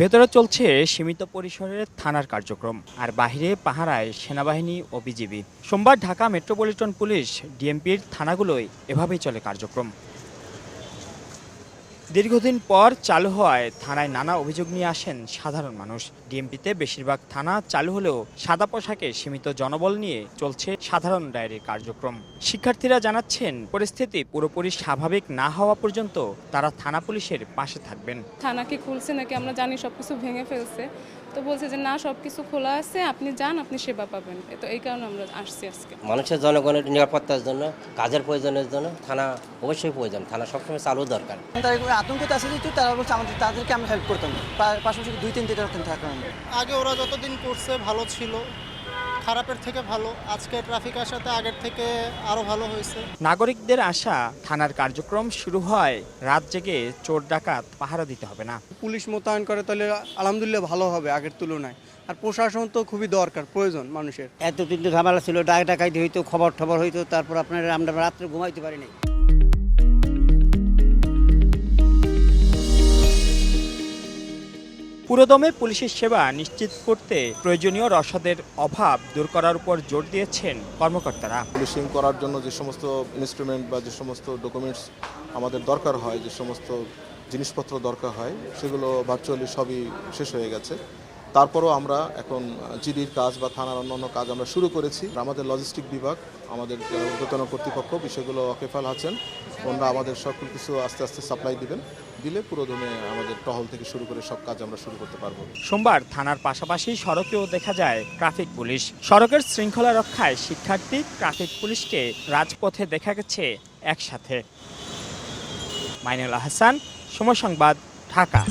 ভেতরে চলছে সীমিত পরিসরের থানার কার্যক্রম, আর বাহিরে পাহারায় সেনাবাহিনী ও বিজিবি। সোমবার ঢাকা মেট্রোপলিটন পুলিশ ডিএমপির থানাগুলোয় এভাবেই চলে কার্যক্রম। দীর্ঘদিন পর চালু হওয়ায় থানায় নানা অভিযোগ নিয়ে আসেন সাধারণ মানুষ। ডিএমপিতে বেশিরভাগ থানা চালু হলেও সাদা পোশাকে সীমিত জনবল নিয়ে চলছে সাধারণ ডায়েরির কার্যক্রম। শিক্ষার্থীরা জানাচ্ছেন পরিস্থিতি পুরোপুরি স্বাভাবিক না হওয়া পর্যন্ত তারা থানা পুলিশের পাশে থাকবেন। থানা কি খুলছে নাকি আমরা জানি সবকিছু ভেঙে ফেলছে। তো বলছে যে না সবকিছু খোলা আছে আপনি যান আপনি সেবা পাবেন। তো এই কারণে আমরা আসছি আজকে। মানুষের জনগণের নিরাপত্তার জন্য কাজের প্রয়োজনের জন্য থানা অবশ্যই প্রয়োজন। থানা সবসময় চালু দরকার। আতঙ্কিত আছে যেহেতু তারা বলছে আমাদের তাদেরকে আমরা হেল্প করতাম। পাশাপাশি দুই তিন দিন থাকতাম আমরা আগে ওরা যতদিন করছে ভালো ছিল। খারাপের থেকে ভালো। আজকে ট্রাফিক আসাতে আগের থেকে আরও ভালো হয়েছে। নাগরিকদের আশা থানার কার্যক্রম শুরু হয় রাত জেগে চোর ডাকাত পাহারা দিতে হবে না। পুলিশ মোতায়েন করে তাহলে আলহামদুলিল্লাহ ভালো হবে আগের তুলনায়। আর প্রশাসন তো খুবই দরকার প্রয়োজন মানুষের। এতদিন তো ঝামেলা ছিল ডাক ডাকাইতে হইতো খবর টবর হইতো তারপর আপনার আমরা রাত্রে ঘুমাইতে পারি পুরোদমে পুলিশের সেবা নিশ্চিত করতে প্রয়োজনীয় রসদের অভাব দূর করার উপর জোর দিয়েছেন কর্মকর্তারা। পুলিশিং করার জন্য যে সমস্ত ইনস্ট্রুমেন্ট বা যে সমস্ত ডকুমেন্টস আমাদের দরকার হয়, যে সমস্ত জিনিসপত্র দরকার হয়, সেগুলো ভার্চুয়ালি সবই শেষ হয়ে গেছে। তারপরও আমরা এখন জিডির কাজ বা থানার অন্যান্য কাজ আমরা শুরু করেছি। আমাদের লজিস্টিক বিভাগ, আমাদের ঊর্ধ্বতন কর্তৃপক্ষ, বিষয়গুলো অকেফাল আছেন। ওনারা আমাদের সকল কিছু আস্তে আস্তে সাপ্লাই দিবেন। দিলে পুরোদমে আমাদের টহল থেকে শুরু করে সব কাজ আমরা শুরু করতে পারব। সোমবার থানার পাশাপাশি সড়কেও দেখা যায় ট্রাফিক পুলিশ। সড়কের শৃঙ্খলা রক্ষায় শিক্ষার্থী ট্রাফিক পুলিশকে রাজপথে দেখা গেছে একসাথে। মাইনুল হাসান সময় সংবাদ, ঢাকা।